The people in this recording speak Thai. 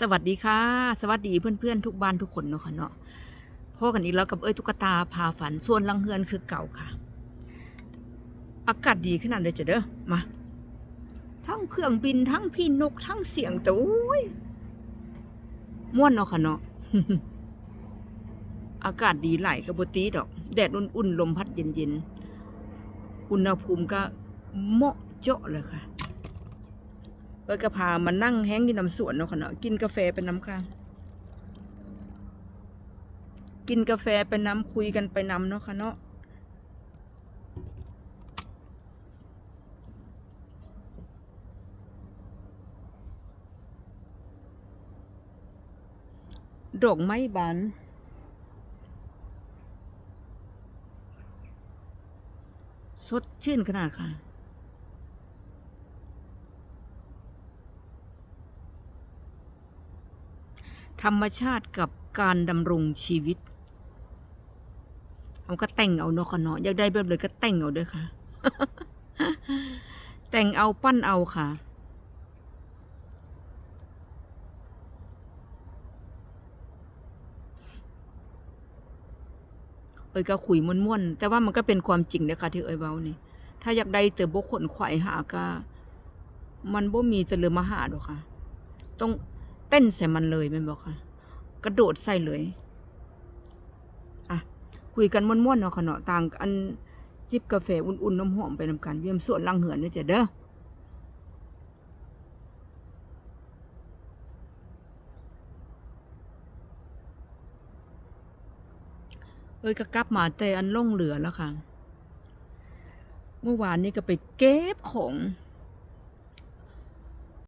สวัสดีค่ะ สวัสดีเพื่อนๆทุกบ้านทุกคนเนาะค่ะเนาะพ่อกันอีกแล้วกับเอ้ยตุ๊กตาพาฝันส่วนลังเฮือนคือเก่าค่ะ อากาศดีขนาดเลยจะเด้อมา ทั้งเครื่องบินทั้งพี่นกทั้งเสียงแต่โอ้ยม่วนเนาะค่ะเนาะอากาศดีไหลกับบตีดอก แดดอุ่นๆลมพัดเย็นๆอุณหภูมิก็เหมาะเจาะเลยค่ะ เอ้ยก็พามานั่งแห้งกินน้ำสวนเนาะค่ะเนาะกินกาแฟเป็นน้ำค่ะกินกาแฟเป็นน้ำคุยกันไปน้ำเนาะค่ะเนาะดอกไม้บานสดชื่นขนาดค่ะ ธรรมชาติกับการดำรงชีวิตเอาก็แต่งเอาเนาะค่ะเนาะอยากได้แบบเลยก็แต่งเอาด้วยค่ะ แต่งเอาปั้นเอาค่ะเอ้ยก็คุยม่วนๆแต่ว่ามันก็เป็นความจริงนะคะที่เอ้ยเว้านี่ถ้าอยากได้เตอบ่ขนขวายหาก็มันบ่มีแต่เรือมาหาดอกค่ะ ต้อง เต้นใส่มันเลยแม่นบอกค่ะ กระโดดใส่เลยอะคุยกันม่วนๆเนาะค่ะเนาะต่างอันจิบกาแฟอุ่นๆน้ำหอมไปนำกันเยี่ยมสวนลังเหือนเด้อจ้ะเด้อเอ้ยก็กลับมาแต่อันล่องเหลือแล้วค่ะ เมื่อวานนี้ก็ไปเก็บของ